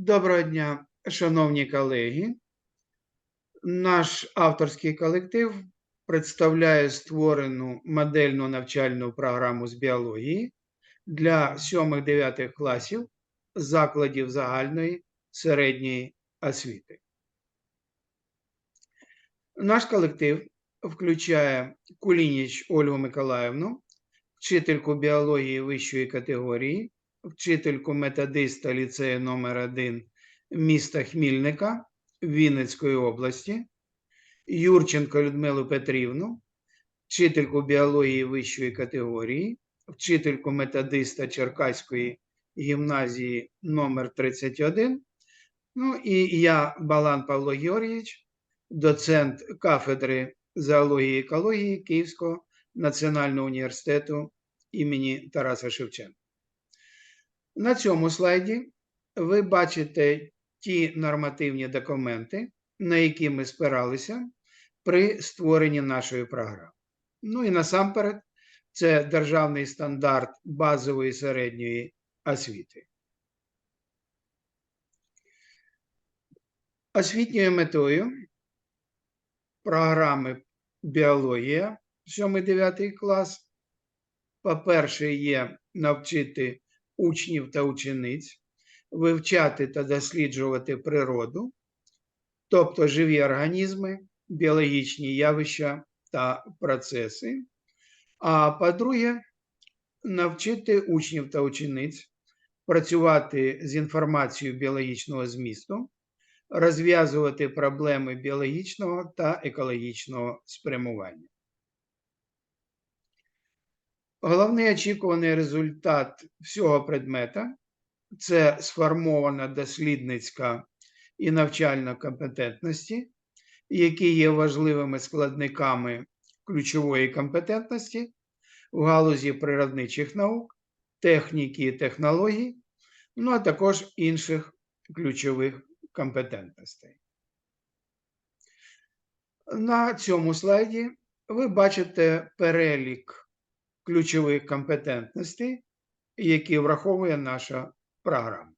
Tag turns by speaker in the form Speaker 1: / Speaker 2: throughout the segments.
Speaker 1: Доброго дня, шановні колеги. Наш авторський колектив представляє створену модельну навчальну програму з біології для 7-9 класів закладів загальної середньої освіти. Наш колектив включає Кулініч Ольгу Миколаївну, вчительку біології вищої категорії, вчительку методиста ліцею номер 1 міста Хмільника Вінницької області, Юрченко Людмилу Петрівну, вчительку біології вищої категорії, вчительку методиста Черкаської гімназії номер 31. Ну і я, Балан Павло Георгійович, доцент кафедри зоології і екології Київського національного університету імені Тараса Шевченка. На цьому слайді ви бачите ті нормативні документи, на які ми спиралися при створенні нашої програми. Ну і насамперед, це державний стандарт базової середньої освіти. Освітньою метою програми біологія 7-9 клас, по-перше, є навчити учнів та учениць вивчати та досліджувати природу, тобто живі організми, біологічні явища та процеси. А по-друге, навчити учнів та учениць працювати з інформацією біологічного змісту, розв'язувати проблеми біологічного та екологічного спрямування. Головний очікуваний результат всього предмета це сформована дослідницька і навчальна компетентності, які є важливими складниками ключової компетентності в галузі природничих наук, техніки і технологій, ну а також інших ключових компетентностей. На цьому слайді ви бачите перелік ключових компетентностей, які враховує наша програма.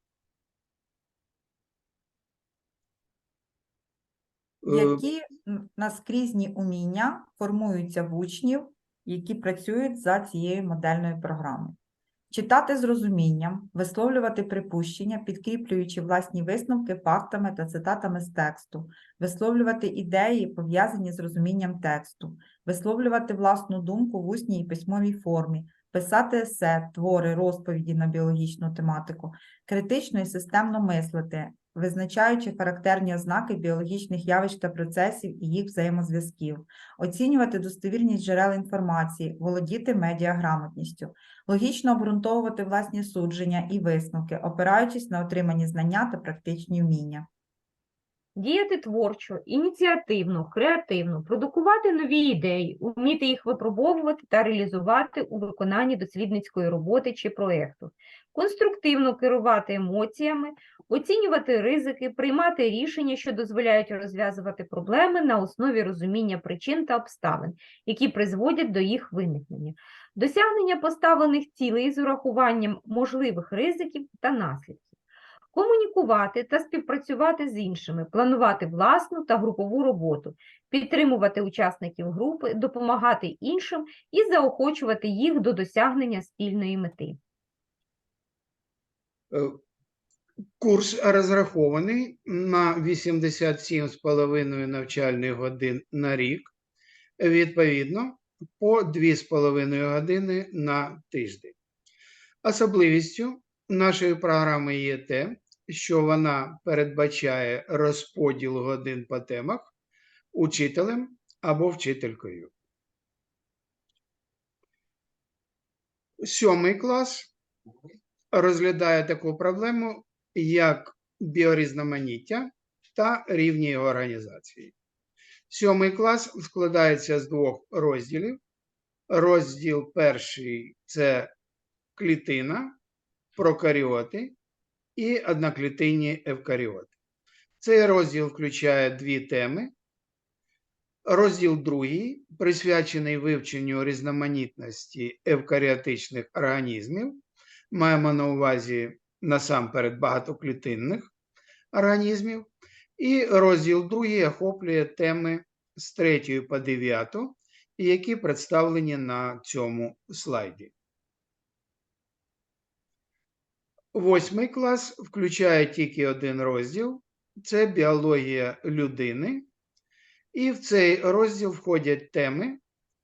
Speaker 1: Е,
Speaker 2: Які наскрізні уміння формуються в учнів, які працюють за цією модельною програмою? Читати з розумінням, висловлювати припущення, підкріплюючи власні висновки фактами та цитатами з тексту, висловлювати ідеї, пов'язані з розумінням тексту, висловлювати власну думку в усній і письмовій формі, писати есе, твори, розповіді на біологічну тематику, критично і системно мислити, визначаючи характерні ознаки біологічних явищ та процесів і їх взаємозв'язків, оцінювати достовірність джерел інформації, володіти медіаграмотністю, логічно обґрунтовувати власні судження і висновки, опираючись на отримані знання та практичні вміння.
Speaker 3: Діяти творчо, ініціативно, креативно, продукувати нові ідеї, вміти їх випробовувати та реалізувати у виконанні дослідницької роботи чи проєкту, конструктивно керувати емоціями, оцінювати ризики, приймати рішення, що дозволяють розв'язувати проблеми на основі розуміння причин та обставин, які призводять до їх виникнення, досягнення поставлених цілей з урахуванням можливих ризиків та наслідків комунікувати та співпрацювати з іншими, планувати власну та групову роботу, підтримувати учасників групи, допомагати іншим і заохочувати їх до досягнення спільної мети.
Speaker 1: Е, Курс розрахований на 87,5 навчальних годин на рік, відповідно, по 2,5 години на тиждень. Особливістю нашої програми є те, що вона передбачає розподіл годин по темах учителем або вчителькою. Сьомий клас розглядає таку проблему, як біорізноманіття та рівні його організації. Сьомий клас складається з двох розділів. Розділ перший це клітина, прокаріоти і одноклітинні евкаріоти. Цей розділ включає дві теми. Розділ другий присвячений вивченню різноманітності евкаріотичних організмів. Маємо на увазі насамперед багатоклітинних, організмів. І розділ другий охоплює теми з 3 по 9, які представлені на цьому слайді. Восьмий клас включає тільки один розділ це біологія людини. І в цей розділ входять теми,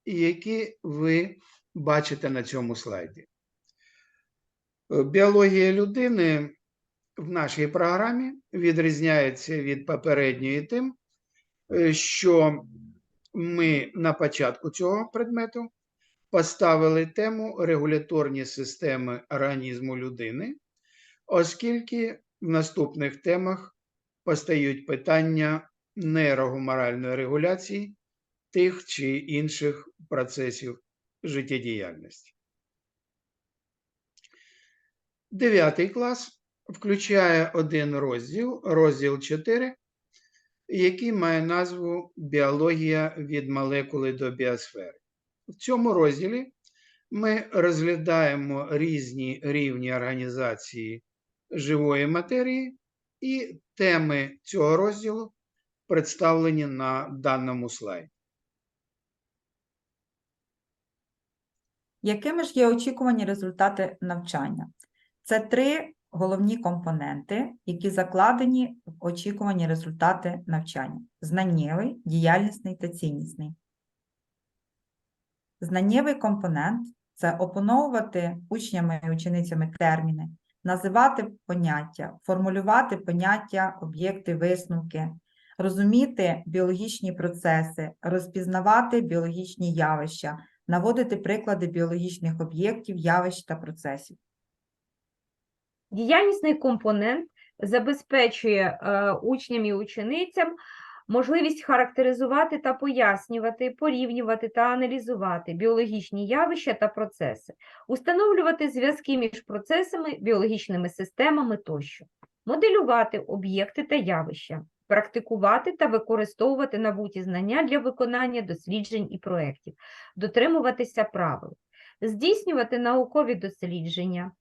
Speaker 1: які ви бачите на цьому слайді. Біологія людини в нашій програмі відрізняється від попередньої тим, е, що ми на початку цього предмету поставили тему регуляторні системи організму людини, оскільки в наступних темах постають питання нейрогуморальної регуляції тих чи інших процесів життєдіяльності. Дев'ятий клас включає один розділ, розділ 4, який має назву Біологія від молекули до біосфери. В цьому розділі ми розглядаємо різні рівні організації живої матерії, і теми цього розділу представлені на даному слайді.
Speaker 2: Якими ж є очікувані результати навчання? Це три головні компоненти, які закладені в очікувані результати навчання: знаннєвий, діяльнісний та ціннісний. Знаннєвий компонент це опановувати учнями і ученицями терміни, називати поняття, формулювати поняття, об'єкти, висновки, розуміти біологічні процеси, розпізнавати біологічні явища, наводити приклади біологічних об'єктів, явищ та процесів.
Speaker 3: Діяльнісний компонент забезпечує е, учням і ученицям можливість характеризувати та пояснювати, порівнювати та аналізувати біологічні явища та процеси, установлювати зв'язки між процесами, біологічними системами тощо, моделювати об'єкти та явища, практикувати та використовувати набуті знання для виконання досліджень і проєктів, дотримуватися правил, здійснювати наукові дослідження,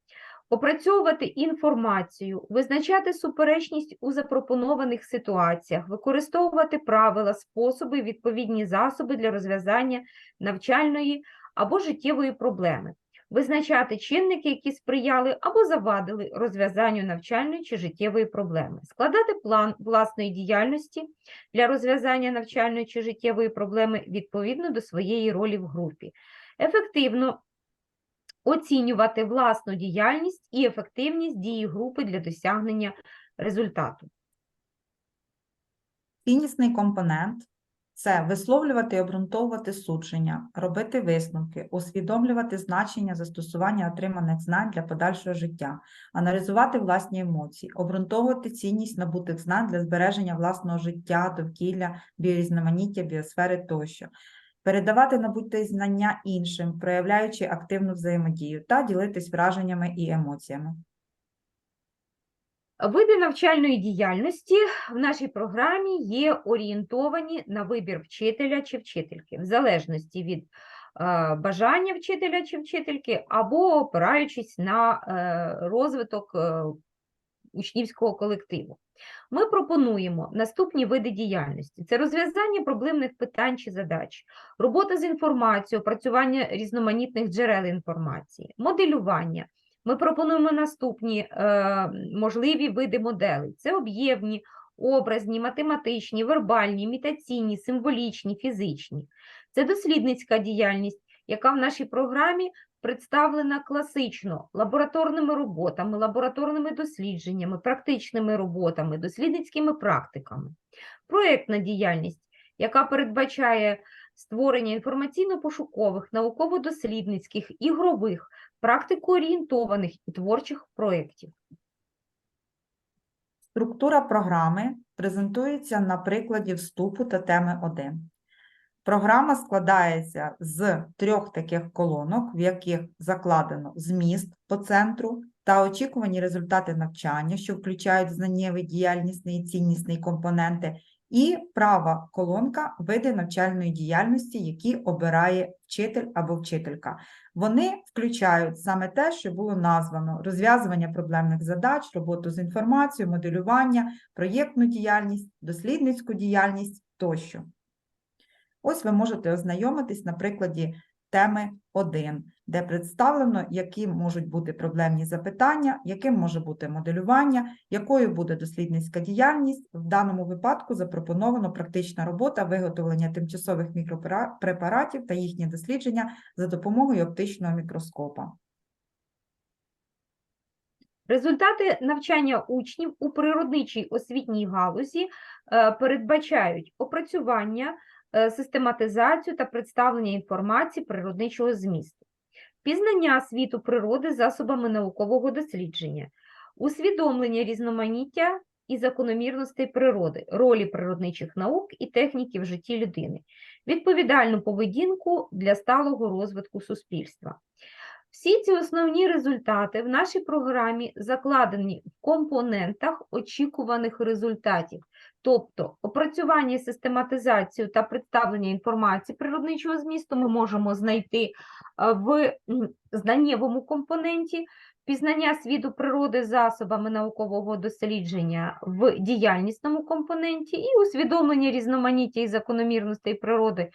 Speaker 3: опрацьовувати інформацію, визначати суперечність у запропонованих ситуаціях, використовувати правила, способи, відповідні засоби для розв'язання навчальної або життєвої проблеми, визначати чинники, які сприяли або завадили розв'язанню навчальної чи життєвої проблеми, складати план власної діяльності для розв'язання навчальної чи життєвої проблеми відповідно до своєї ролі в групі, ефективно оцінювати власну діяльність і ефективність дії групи для досягнення результату.
Speaker 2: Ціннісний компонент це висловлювати і обґрунтовувати судження, робити висновки, усвідомлювати значення застосування отриманих знань для подальшого життя, аналізувати власні емоції, обґрунтовувати цінність набутих знань для збереження власного життя, довкілля, біорізноманіття, біосфери тощо, передавати набуті знання іншим, проявляючи активну взаємодію та ділитись враженнями і емоціями.
Speaker 3: Види навчальної діяльності в нашій програмі є орієнтовані на вибір вчителя чи вчительки, в залежності від е, бажання вчителя чи вчительки, або опираючись на е, розвиток е, учнівського колективу. Ми пропонуємо наступні види діяльності: це розв'язання проблемних питань чи задач, робота з інформацією, опрацювання різноманітних джерел інформації, моделювання. Ми пропонуємо наступні е, можливі види моделей: це об'ємні, образні, математичні, вербальні, імітаційні, символічні, фізичні. Це дослідницька діяльність, яка в нашій програмі представлена класично лабораторними роботами, лабораторними дослідженнями, практичними роботами, дослідницькими практиками. Проєктна діяльність, яка передбачає створення інформаційно-пошукових, науково-дослідницьких, ігрових, практикоорієнтованих і творчих проєктів.
Speaker 2: Структура програми презентується на прикладі вступу та теми 1. Програма складається з трьох таких колонок, в яких закладено зміст по центру, та очікувані результати навчання, що включають знаннєвий, діяльнісний і ціннісний компоненти, і права колонка види навчальної діяльності, які обирає вчитель або вчителька. Вони включають саме те, що було названо: розв'язування проблемних задач, роботу з інформацією, моделювання, проєктну діяльність, дослідницьку діяльність тощо. Ось ви можете ознайомитись на прикладі теми 1, де представлено, які можуть бути проблемні запитання, яким може бути моделювання, якою буде дослідницька діяльність. В даному випадку запропоновано практична робота виготовлення тимчасових мікропрепаратів та їхнє дослідження за допомогою оптичного мікроскопа.
Speaker 3: Результати навчання учнів у природничій освітній галузі е, передбачають опрацювання, систематизацію та представлення інформації природничого змісту, пізнання світу природи засобами наукового дослідження, усвідомлення різноманіття і закономірностей природи, ролі природничих наук і техніки в житті людини, відповідальну поведінку для сталого розвитку суспільства. Всі ці основні результати в нашій програмі закладені в компонентах очікуваних результатів, тобто опрацювання, систематизацію та представлення інформації природничого змісту ми можемо знайти е, в знаннєвому компоненті, пізнання світу природи засобами наукового дослідження в діяльнісному компоненті і усвідомлення різноманіття і закономірностей природи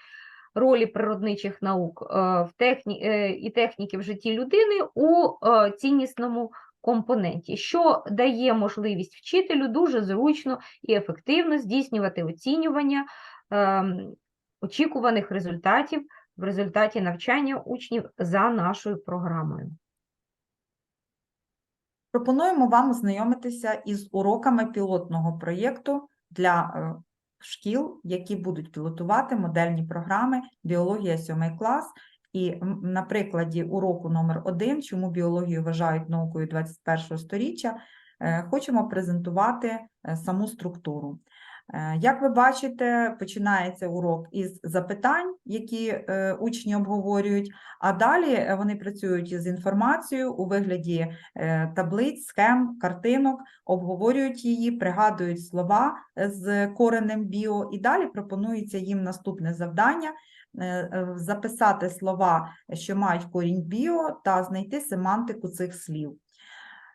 Speaker 3: ролі природничих наук е, в техні... е, і техніки в житті людини у ціннісному що дає можливість вчителю дуже зручно і ефективно здійснювати оцінювання ем, очікуваних результатів в результаті навчання учнів за нашою програмою.
Speaker 2: Пропонуємо вам ознайомитися із уроками пілотного проєкту для е, шкіл, які будуть пілотувати модельні програми біологія 7 клас. І на прикладі уроку номер 1 чому біологію вважають наукою 21 століття, сторіччя, хочемо презентувати е, саму структуру. Е, Як ви бачите, починається урок із запитань, які е, учні обговорюють, а далі е, вони працюють із інформацією у вигляді таблиць, схем, картинок, обговорюють її, пригадують слова з коренем біо, і далі пропонується їм наступне завдання записати слова, що мають корінь біо, та знайти семантику цих слів.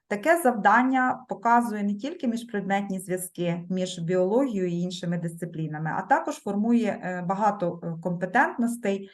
Speaker 2: Таке завдання показує не тільки міжпредметні зв'язки між біологією і іншими дисциплінами, а також формує е, багато е, компетентностей,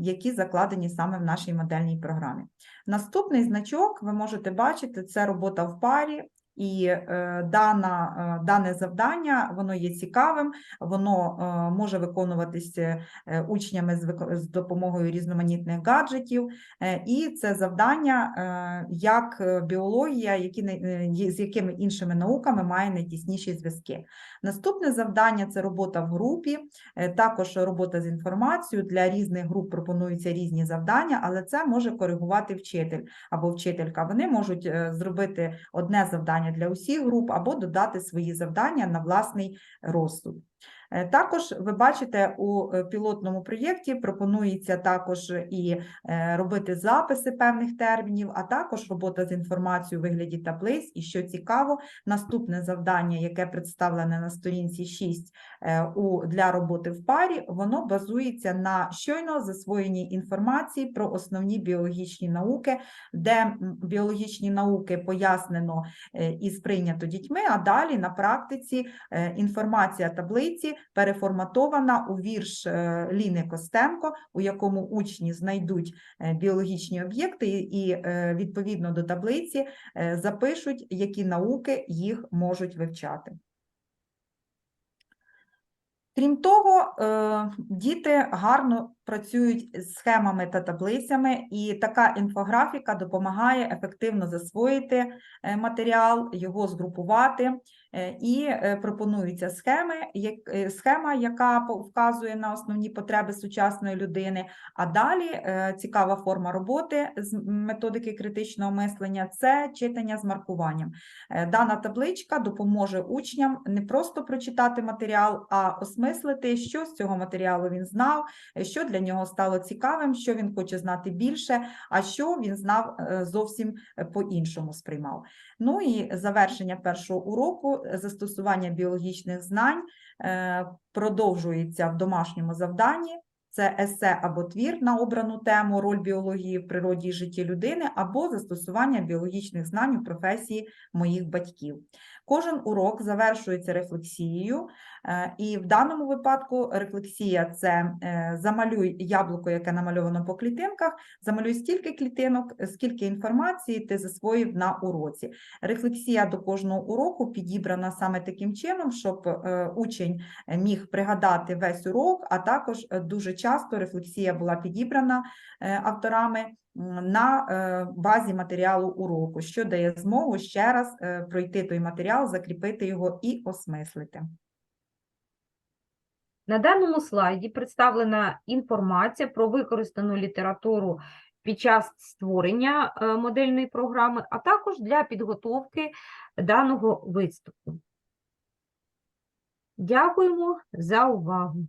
Speaker 2: які закладені саме в нашій модельній програмі. Наступний значок ви можете бачити, це робота в парі. І е, дана, е, дане завдання воно є цікавим, воно е, може виконуватися е, учнями з, з допомогою різноманітних гаджетів. Е, І це завдання, е, як е, біологія, які, е, з якими іншими науками має найтісніші зв'язки. Наступне завдання це робота в групі, е, також робота з інформацією. Для різних груп пропонуються різні завдання, але це може коригувати вчитель або вчителька. Вони можуть е, зробити одне завдання для усіх груп або додати свої завдання на власний розсуд. Е, Також ви бачите у е, пілотному проєкті пропонується також і е, робити записи певних термінів, а також робота з інформацією у вигляді таблиць. І що цікаво, наступне завдання, яке представлене на сторінці 6 е, у, для роботи в парі, воно базується на щойно засвоєній інформації про основні біологічні науки, де біологічні науки пояснено і сприйнято дітьми, а далі на практиці інформація таблиці переформатована у вірш е, Ліни Костенко, у якому учні знайдуть е, біологічні об'єкти і е, відповідно до таблиці запишуть, які науки їх можуть вивчати. Крім того, діти гарно працюють з схемами та таблицями, і така інфографіка допомагає ефективно засвоїти е, матеріал, його згрупувати. Е, І е, пропонуються схеми, як- схема, яка вказує на основні потреби сучасної людини. А далі цікава форма роботи з методики критичного мислення це читання з маркуванням. Дана табличка допоможе учням не просто прочитати матеріал, а осмислити, що з цього матеріалу він знав, що для для нього стало цікавим, що він хоче знати більше, а що він знав е, зовсім е, по-іншому сприймав. Ну і завершення першого уроку е, застосування біологічних знань продовжується в домашньому завданні. Це есе або твір на обрану тему роль біології в природі і житті людини, або застосування біологічних знань у професії моїх батьків. Кожен урок завершується рефлексією, е, і в даному випадку рефлексія це е, замалюй яблуко, яке намальовано по клітинках, замалюй стільки клітинок, скільки інформації ти засвоїв на уроці. Рефлексія до кожного уроку підібрана саме таким чином, щоб е, учень міг пригадати весь урок, а також дуже часто рефлексія була підібрана е, авторами на е, базі матеріалу уроку, що дає змогу ще раз е, пройти той матеріал, закріпити його і осмислити.
Speaker 3: На даному слайді представлена інформація про використану літературу під час створення модельної програми, а також для підготовки даного виступу. Дякуємо за увагу.